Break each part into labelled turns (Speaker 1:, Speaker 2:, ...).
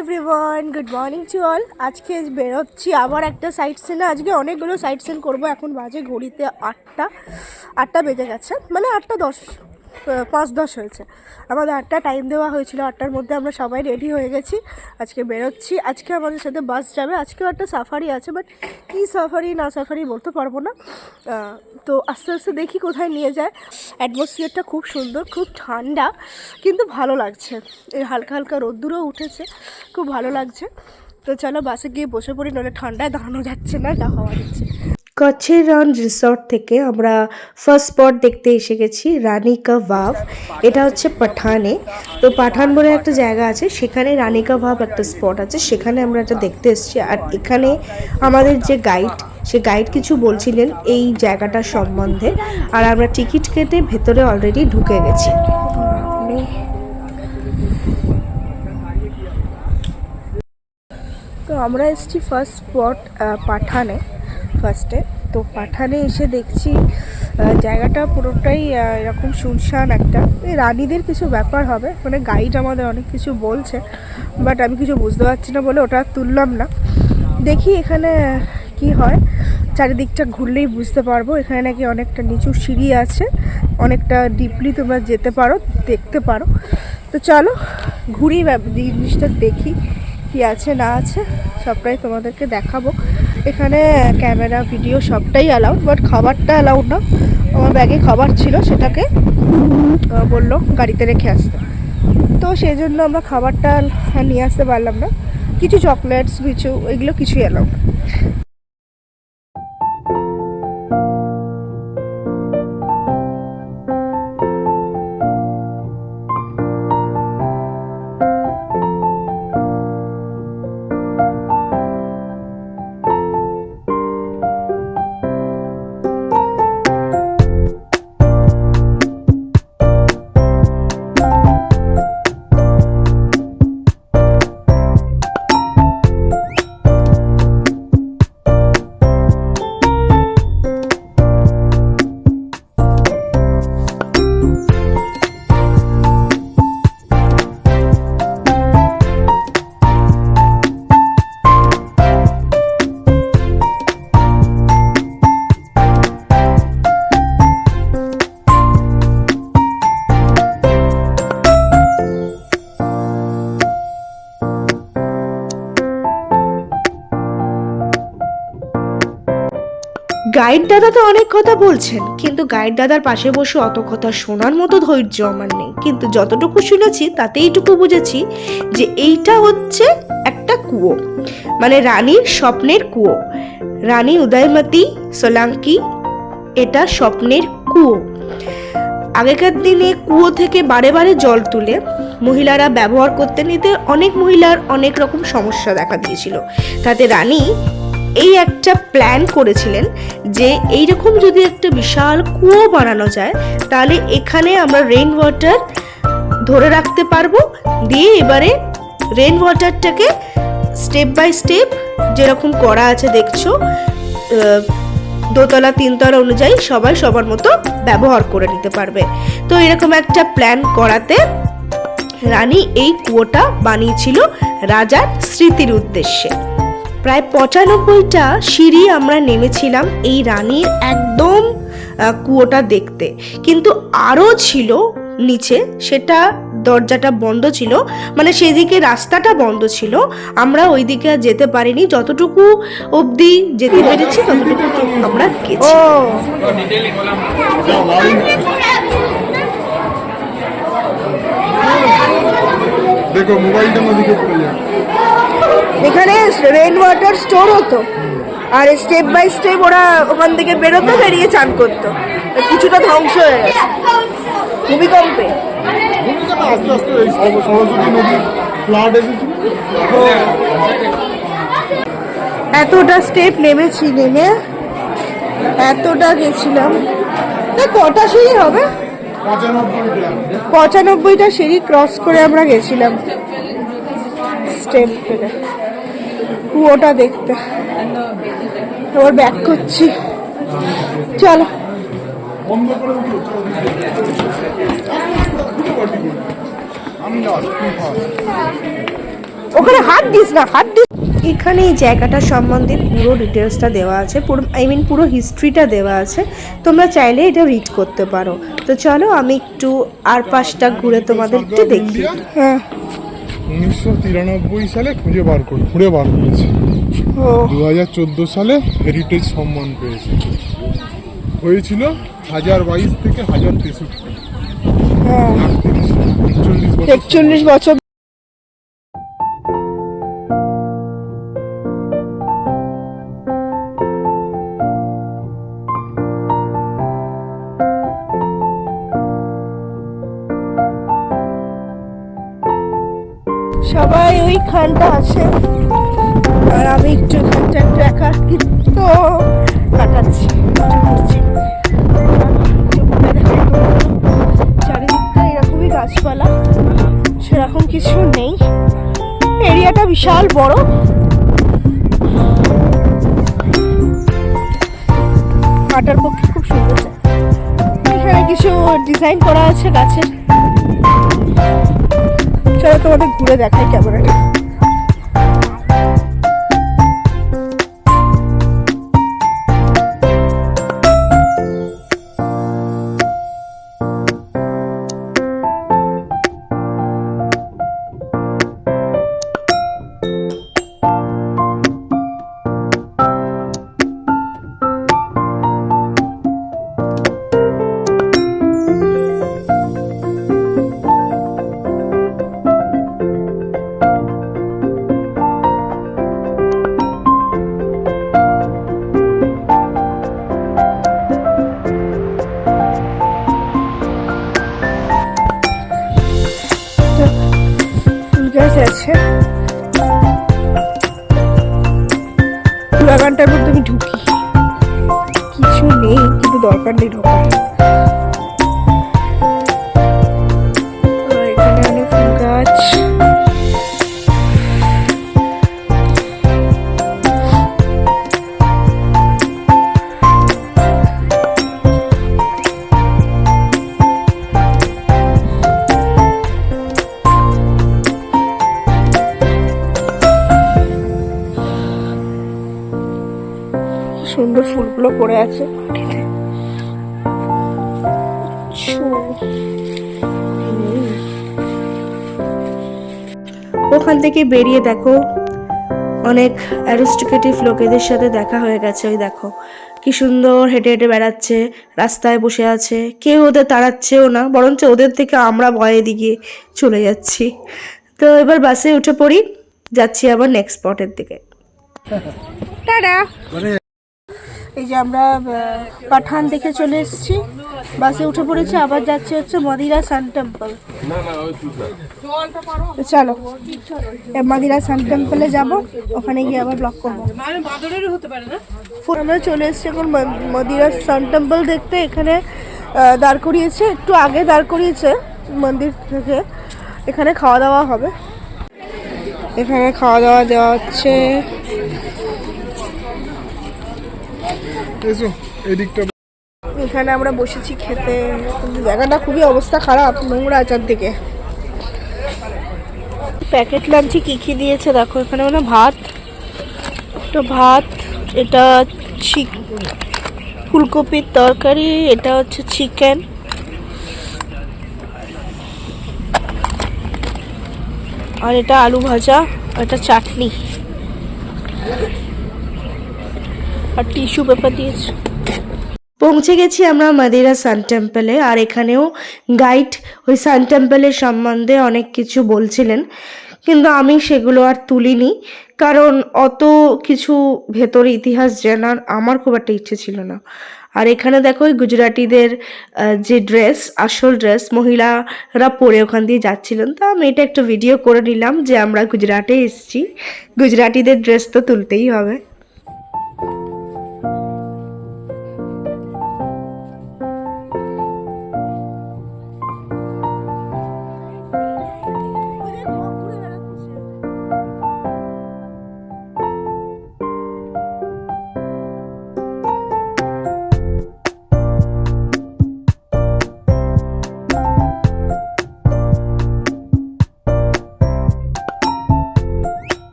Speaker 1: Everyone good morning to all আজকে বেরোচ্ছি আবার একটা সাইট সিনে আজকে অনেকগুলো সাইট সিন করব। এখন বাজে ঘড়িতে আটটা। আটটা বেজে গেছে। মানে আটটা দশ। পাঁচ দশ হয়েছে। আমাদের আটটা টাইম দেওয়া হয়েছিল, আটটার মধ্যে আমরা সবাই রেডি হয়ে গেছি। আজকে বেরোচ্ছি। আজকে আমাদের সাথে বাস যাবে। আজকেও একটা সাফারি আছে বাট কী সাফারি না সাফারি বলতে পারব না। তো আস্তে আস্তে দেখি কোথায় নিয়ে যায়। অ্যাটমসফিয়ারটা খুব সুন্দর, খুব ঠান্ডা, কিন্তু ভালো লাগছে। এই হালকা হালকা রোদ্দুরও উঠেছে, খুব ভালো লাগছে। তো চলো বাসে গিয়ে বসে পড়ি নাহলে ঠান্ডায় দাঁড়ানো যাচ্ছে না, যা হওয়া যাচ্ছে। কচ্ছের রান রিসর্ট থেকে আমরা ফার্স্ট স্পট দেখতে এসে গেছি রানিকা ভাব। এটা হচ্ছে পাঠানে। তো পাঠান বলে একটা জায়গা আছে, সেখানে রানিকা ভাব একটা স্পট আছে, সেখানে আমরা এটা দেখতে এসেছি। আর এখানে আমাদের যে গাইড সে গাইড কিছু বলছিলেন এই জায়গাটার সম্বন্ধে। আর আমরা টিকিট কেটে ভেতরে অলরেডি ঢুকে গেছি। তো আমরা এসেছি ফার্স্ট স্পট পাঠানে। ফার্স্টে তো পাঠানে এসে দেখছি জায়গাটা পুরোটাই এরকম শুনশান একটা। রানীদের কিছু ব্যাপার হবে মানে গাইড আমাদের অনেক কিছু বলছে বাট আমি কিছু বুঝতে পারছি না বলে ওটা তুললাম না। দেখি এখানে কি হয়। চারিদিকটা ঘুরলেই বুঝতে পারব, এখানে নাকি অনেকটা নিচু সিঁড়ি আছে, অনেকটা ডিপলি তোমরা যেতে পারো, দেখতে পারো। তো চলো, ঘুরি জিনিসটা দেখি কি আছে না আছে, সবটাই তোমাদেরকে দেখাবো। এখানে ক্যামেরা, ভিডিও সবটাই অ্যালাউড বাট খাবারটা অ্যালাউড না। আমার ব্যাগে খাবার ছিল, সেটাকে বলল গাড়িতে রেখে আসতে। তো সেই জন্য আমরা খাবারটা নিয়ে আসতে পারলাম না। কিছু চকলেটস কিছু, এগুলো কিছুই অ্যালাউড গাইড দাদা তো অনেক কথা বলছেন, কিন্তু গাইড দাদার পাশে বসে অত কথা শোনার মতো ধৈর্য আমার নেই। কিন্তু যতটুকু শুনেছি তাতে এইটুকু বুঝেছি যে এইটা হচ্ছে একটা কুয়ো মানে রানীর স্বপ্নের কুয়ো। রানী উদয়মতী, সোলাঙ্কি, এটা স্বপ্নের কুয়ো। আগেকার দিনে কুয়ো থেকে বারে বারে জল তুলে মহিলারা ব্যবহার করতে নিতে অনেক মহিলার অনেক রকম সমস্যা দেখা দিয়েছিল। তাতে রানী এই একটা প্ল্যান করেছিলেন যে এইরকম যদি একটা বিশাল কুয়ো বানানো যায়, তাহলে এখানে আমরা রেইন ওয়াটার ধরে রাখতে পারব। দিয়ে এবারে রেইন ওয়াটারটাকে স্টেপ বাই স্টেপ যেরকম করা আছে দেখছ দোতলা, তিনতলা অনুযায়ী সবাই সবার মতো ব্যবহার করে নিতে পারবে। তো এরকম একটা প্ল্যান করাতে রানী এই কুয়োটা বানিয়েছিল রাজার স্মৃতির উদ্দেশ্যে। প্রায় পঁচানব্বইটা সিঁড়ি আমরা নেমেছিলাম এই রানীর একদম কুয়োটা দেখতে। কিন্তু আরও ছিল নিচে সেটা দরজাটা বন্ধ ছিল মানে সেদিকে রাস্তাটা বন্ধ ছিল। আমরা ওই দিকে আর যেতে পারিনি যতটুকু অবধি যেতে পেরেছি ততটুকু আমরা গেছি।
Speaker 2: দেখো মোবাইলটা
Speaker 1: এখানে রেন ওয়াটার স্টোর হতো। আর স্টেপ বাই স্টেপ ওরা ওখান থেকে বেরোতো বেরিয়ে চান করতো। কিছুটা ধ্বংস হয়ে গেছে। ভূমিকম্পে।
Speaker 2: ভূমিকা আস্তে আস্তে সরস্বতী নদী ফ্লাড এসেছিল।
Speaker 1: এতটা স্টেপ নেমেছি নেমে এতটা গেছিলাম। কটা সিঁড়ি হবে?
Speaker 2: পঁচানব্বইটা
Speaker 1: পঁচানব্বইটা সিঁড়ি ক্রস করে আমরা গেছিলাম। স্টেপ থেকে কুয়োটা দেখতে। আবার ব্যাক করছি। চলো। ওখানে হাত দিস না হাত দিস। এখানে এই জায়গাটা সম্বন্ধে পুরো ডিটেলসটা দেওয়া আছে পুরো আই মিন পুরো হিস্ট্রিটা দেওয়া আছে। তোমরা চাইলে এটা রিড করতে পারো। তো চলো আমি একটু আর পাশটা ঘুরে তোমাদেরকে দেখি। হ্যাঁ।
Speaker 2: উনিশশো তিরানব্বই সালে খুঁজে বার করে ঘুরে বার করেছে। দু হাজার চোদ্দ সালে হেরিটেজ সম্মান পেয়েছে। হয়েছিল হাজার বাইশ থেকে হাজার তেষট্টি।
Speaker 1: হ্যাঁ।
Speaker 2: একচল্লিশ বছর
Speaker 1: ওইখানটা আছে। আর আমি একটু এখানটা একটু একা তো কাটাচ্ছি। চারিদিকটা এরকমই গাছপালা, সেরকম কিছু নেই। এরিয়াটা বিশাল বড়। হাঁটার পক্ষে খুব সুন্দর। এখানে কিছু ডিজাইন করা আছে গাছের। চলো তোমাদের ঘুরে দেখাই ক্যামেরাটা। পড়ে আছে। ওখান থেকে বেরিয়ে দেখো অনেক অ্যারিস্টোক্রেটিভ লোকেদের সাথে দেখা হয়ে গেছে ওই দেখো। কি সুন্দর হেঁটে হেঁটে বেড়াচ্ছে রাস্তায় বসে আছে। কেউ ওদের তাড়াচ্ছেও না বরঞ্চ ওদের থেকে আমরা ভয়ে দিকে চলে যাচ্ছি। তো এবার বাসে উঠে পড়ি যাচ্ছি আবার নেক্সট স্পটের দিকে। টাটা। এই যে আমরা পাঠান দেখে চলে এসেছি। বাসে উঠে পড়েছি আবার যাচ্ছে হচ্ছে মদিরা সান টেম্পল। চলো মদিরা সান টেম্পলে যাব ওখানে গিয়ে আবার ব্লক করব। আমরা চলে এসেছি এখন মদিরা সান টেম্পল দেখতে। এখানে দাঁড় করিয়েছে একটু আগে দাঁড় করিয়েছে মন্দির থেকে। এখানে খাওয়া দাওয়া হবে। এখানে খাওয়া দাওয়া দেওয়া হচ্ছে।
Speaker 2: এসো এদিকটা
Speaker 1: এখানে আমরা বসেছি খেতে। জায়গাটা খুবই অবস্থা খারাপ, নোংরা আচার দিকে। প্যাকেট লাঞ্চে কি কি দিয়েছে দেখো, এখানে মানে ভাত। এটা ভাত, এটা ফুলকপির তরকারি, এটা হচ্ছে চিকেন। আর এটা আলু ভাজা এটা চাটনি। আর টিস্যু পেপার দিয়েছে। পৌঁছে গেছি আমরা মাদিরা সান টেম্পলে, আর এখানেও গাইড ওই সান টেম্পলের সম্বন্ধে অনেক কিছু বলছিলেন, কিন্তু আমি সেগুলো আর তুলিনি, কারণ অত কিছু ভেতরে ইতিহাস জানার আমার খুব একটা ইচ্ছে ছিল না। আর এখানে দেখো গুজরাটিদের যে ড্রেস, আসল ড্রেস, মহিলারা পরে ওখান দিয়ে যাচ্ছিলেন। তা আমি এটা একটা ভিডিও করে নিলাম যে আমরা গুজরাটে এসেছি, গুজরাটিদের ড্রেস তো তুলতেই হবে।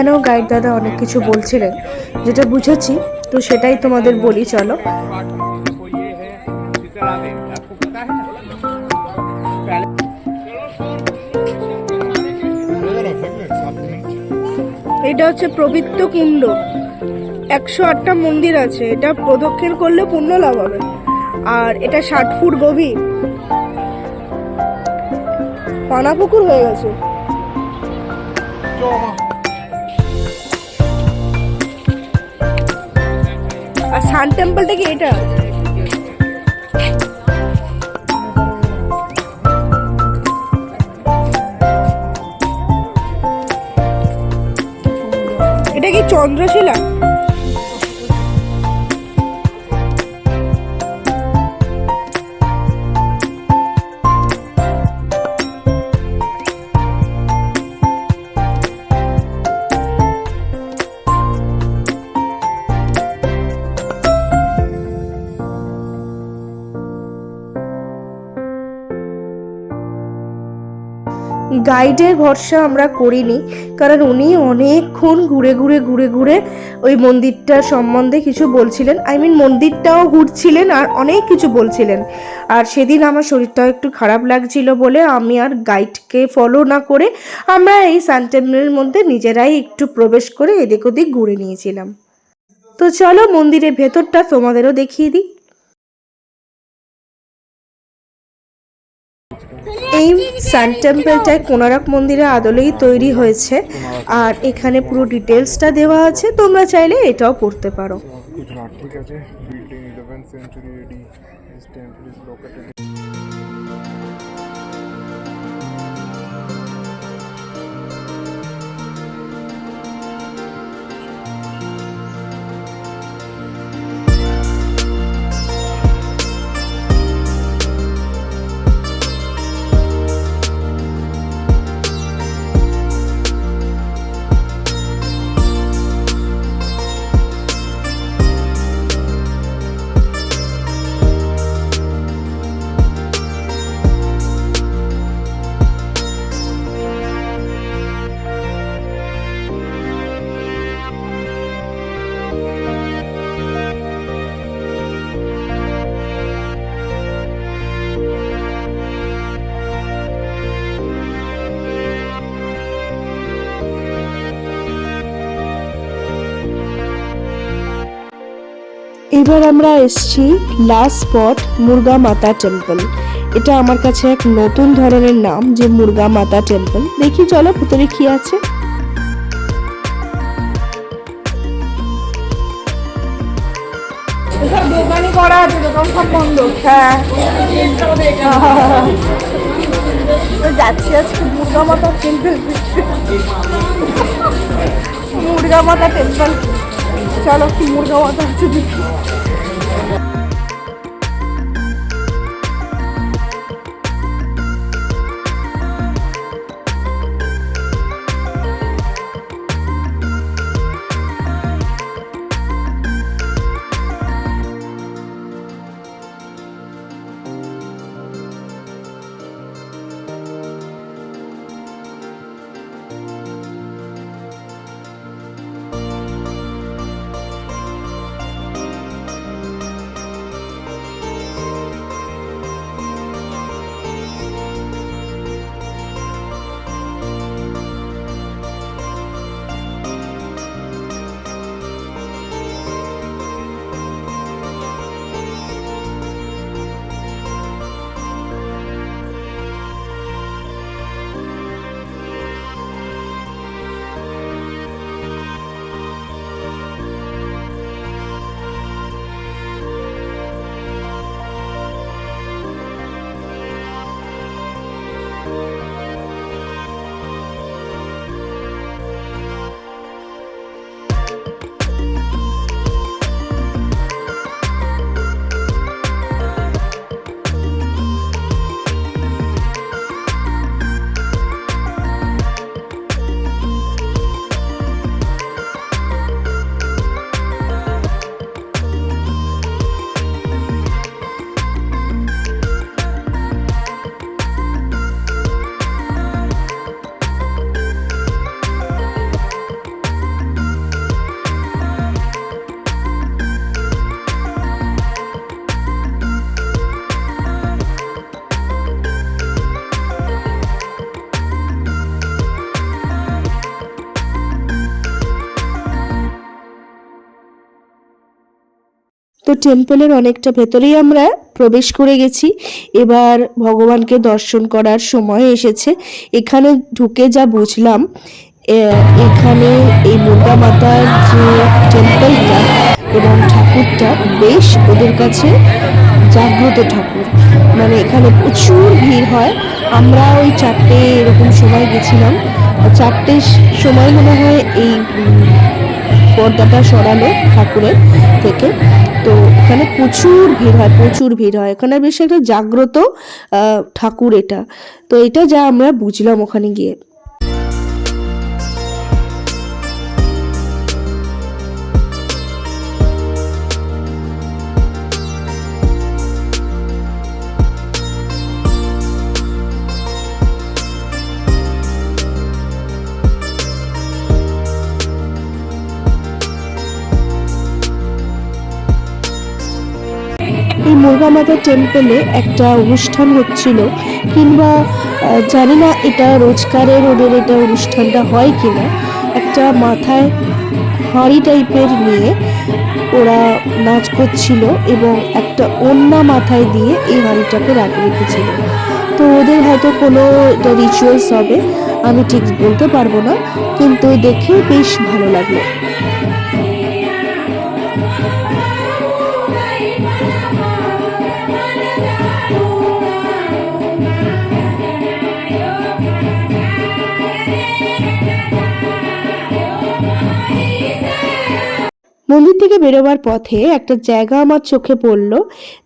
Speaker 1: এখানেও গাইড দাদা অনেক কিছু বলছিলেন। যেটা বুঝেছি তো সেটাই তোমাদের বলি চলো। এটা হচ্ছে পবিত্র কুণ্ড। একশো আটটা মন্দির আছে এটা প্রদক্ষিণ করলে পূর্ণ লাভ হবে। আর এটা ষাট ফুট গভীর। পানা পুকুর হয়ে গেছে। আর সান টেম্পলটা কি এটা? এটা কি চন্দ্রশিলা? গাইডের ভরসা আমরা করিনি, কারণ উনি অনেকক্ষণ ঘুরে ঘুরে ঘুরে ঘুরে ওই মন্দিরটার সম্বন্ধে কিছু বলছিলেন। আই মিন মন্দিরটাও ঘুরছিলেন আর অনেক কিছু বলছিলেন। আর সেদিন আমার শরীরটাও একটু খারাপ লাগছিল বলে আমি আর গাইডকে ফলো না করে আমরা এই সান টেম্পলের মধ্যে নিজেরাই একটু প্রবেশ করে এদিক ওদিক ঘুরে নিয়েছিলাম। তো চলো মন্দিরের ভেতরটা তোমাদেরও দেখিয়ে দিই। এই সান টেম্পলটা কোনারক মন্দিরের আদলেই তৈরি হয়েছে। আর এখানে পুরো ডিটেলসটা দেওয়া আছে, তোমরা চাইলে এটাও পড়তে পারো।
Speaker 2: ঠিক আছে?
Speaker 1: এবার আমরা এসছি লাস্ট স্পট মুরগা মাতা টেম্পল এটা আমার কাছে এক নতুন ধরনের নাম যে মুরগা মাতা টেম্পল দেখি চলো ভিতরে কি আছে। দোকানই করা আছে দোকান সব বন্ধ। হ্যাঁ। যাচ্ছি আজকে মুরগা মাতা টেম্পল মুরগা মাতা টেম্পল চলো কি মুরগা বাঁধা আছে দেখি। তো টেম্পলের অনেকটা ভেতরেই আমরা প্রবেশ করে গেছি। এবার ভগবানকে দর্শন করার সময় এসেছে। এখানে ঢুকে যা বুঝলাম এখানে এই দুর্গা মাতার যে টেম্পলটা এবং ঠাকুরটা বেশ ওদের কাছে জাগ্রত ঠাকুর। মানে এখানে প্রচুর ভিড় হয়। আমরা ওই চারটে এরকম সময় গেছিলাম। চারটে সময় মনে হয় এই পর্দাটা সরানো ঠাকুরের থেকে। তো এখানে প্রচুর ভিড় হয়, প্রচুর ভিড় হয়। এখানে বেশ একটা জাগ্রত ঠাকুর এটা। তো এটা যা আমরা বুঝলাম ওখানে গিয়ে। মুরগা টেম্পলে একটা অনুষ্ঠান হচ্ছিল। কিংবা জানি না এটা রোজকারের ওদের এটা অনুষ্ঠানটা হয় কিনা। একটা মাথায় হাঁড়ি টাইপের নিয়ে ওরা নাচ করছিল এবং একটা ওন্না মাথায় দিয়ে এই হাঁড়িটাকে রাখে রেখেছিল। তো ওদের হয়তো কোনো এটা রিচুয়ালস হবে, আমি ঠিক বলতে পারব না, কিন্তু দেখে বেশ ভালো লাগল। মন্দির থেকে বেরোবার পথে একটা জায়গা আমার চোখে পড়ল,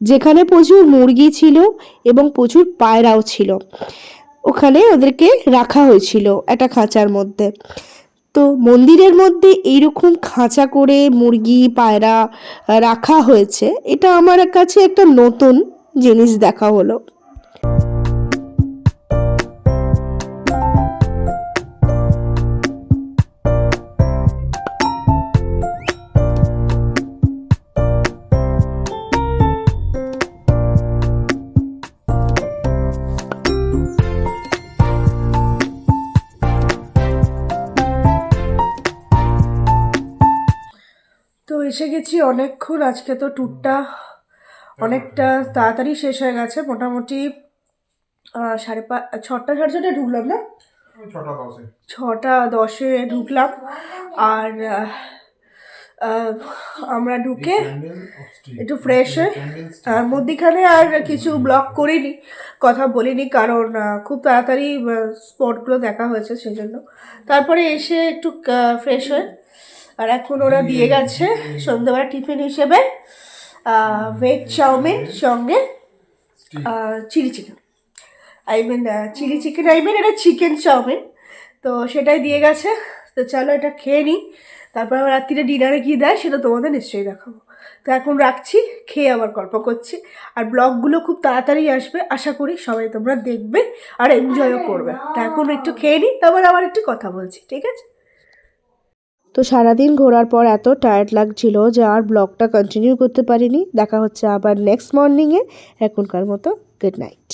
Speaker 1: যেখানে প্রচুর মুরগি ছিল এবং প্রচুর পায়রাও ছিল। ওখানে ওদেরকে রাখা হয়েছিল একটা খাঁচার মধ্যে। তো মন্দিরের মধ্যে এইরকম খাঁচা করে মুরগি, পায়রা রাখা হয়েছে, এটা আমার কাছে একটা নতুন জিনিস দেখা হলো। এসে গেছি অনেকক্ষণ আজকে তো ট্যুরটা অনেকটা তাড়াতাড়ি শেষ হয়ে গেছে মোটামুটি সাড়ে পাঁচ ছটা সাড়ে ছটায় ঢুকলাম না?
Speaker 2: ছটা দশে।
Speaker 1: ঢুকলাম আর আমরা ঢুকে একটু ফ্রেশ হয়ে আর মধ্যিখানে আর কিছু ব্লগ করিনি কথা বলিনি কারণ খুব তাড়াতাড়ি স্পটগুলো দেখা হয়েছে সেই জন্য তারপরে এসে একটু ফ্রেশ হয়ে আর এখন ওরা দিয়ে গেছে। সন্ধ্যাবেলা টিফিন হিসেবে ভেজ চাউমিন সঙ্গে chilli chicken I mean chilli chicken I mean এটা চিকেন চাউমিন তো সেটাই দিয়ে গেছে। তো চলো এটা খেয়ে নিই। তারপর আবার রাত্রিরে ডিনারে কী দেয় সেটা তোমাদের নিশ্চয়ই দেখাবো। তো এখন রাখছি খেয়ে আবার গল্প করছি। আর ব্লগগুলো খুব তাড়াতাড়ি আসবে আশা করি সবাই তোমরা দেখবে আর এনজয়ও করবে। তো এখন একটু খেয়ে নিই তারপর আবার একটু কথা বলছি ঠিক আছে? তো সারাদিন ঘোরার পর এত টায়ার্ড লাগছিল যে আর ব্লগটা কন্টিনিউ করতে পারিনি। দেখা হচ্ছে আবার নেক্সট মর্নিংয়ে এখনকার মতো গুড নাইট